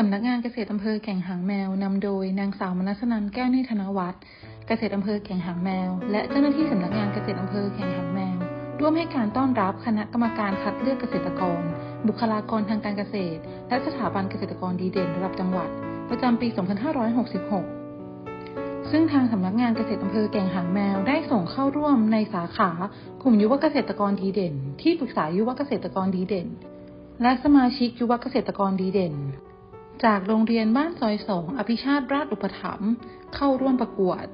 สำนักงานเกษตรอำเภอแก่งหางแมวนำโดยนางสาวมนัสนันแก้วนิธนวัฒน์เกษตรอำเภอแก่งหางแมว และเจ้าหน้าที่สำนักงานเกษตรอำเภอแก่งหางแมว ร่วมให้การต้อนรับคณะกรรมการคัดเลือกเกษตรกร บุคลากรทางการเกษตร และสถาบันเกษตรกรดีเด่นระดับจังหวัด ประจำปี 2566 ซึ่งทางสำนักงานเกษตรอำเภอแก่งหางแมวได้ส่งเข้าร่วมในสาขากลุ่มยุวเกษตรกรดีเด่น ที่ปรึกษายุวเกษตรกรดีเด่น และสมาชิกยุวเกษตรกรดีเด่น จากโรงเรียนบ้านซอยสองอภิชาติราชอุปถัมภ์เข้าร่วมประกวด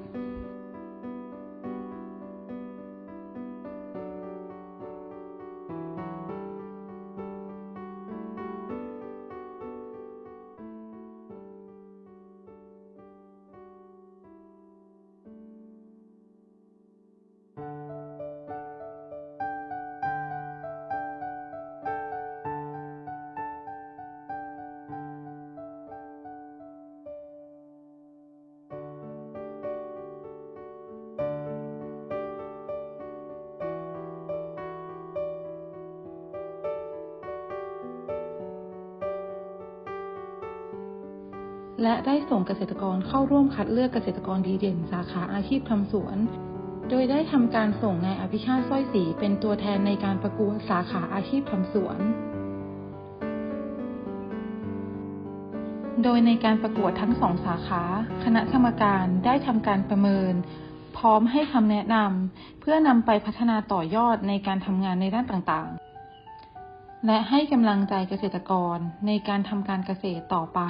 และได้ส่งเกษตรกรเข้าร่วมคัดเลือกเกษตรกรดีเด่น สาขาอาชีพทำสวน โดยได้ทำการส่งนายอภิชาติสร้อยศรีเป็นตัวแทนในการประกวดสาขาอาชีพทำสวน โดยในการประกวดทั้งสองสาขา คณะกรรมการได้ทำการประเมิน พร้อมให้คำแนะนำเพื่อนำไปพัฒนาต่อยอดในการทำงานในด้านต่างๆ และให้กำลังใจเกษตรกรในการทำการเกษตรต่อไป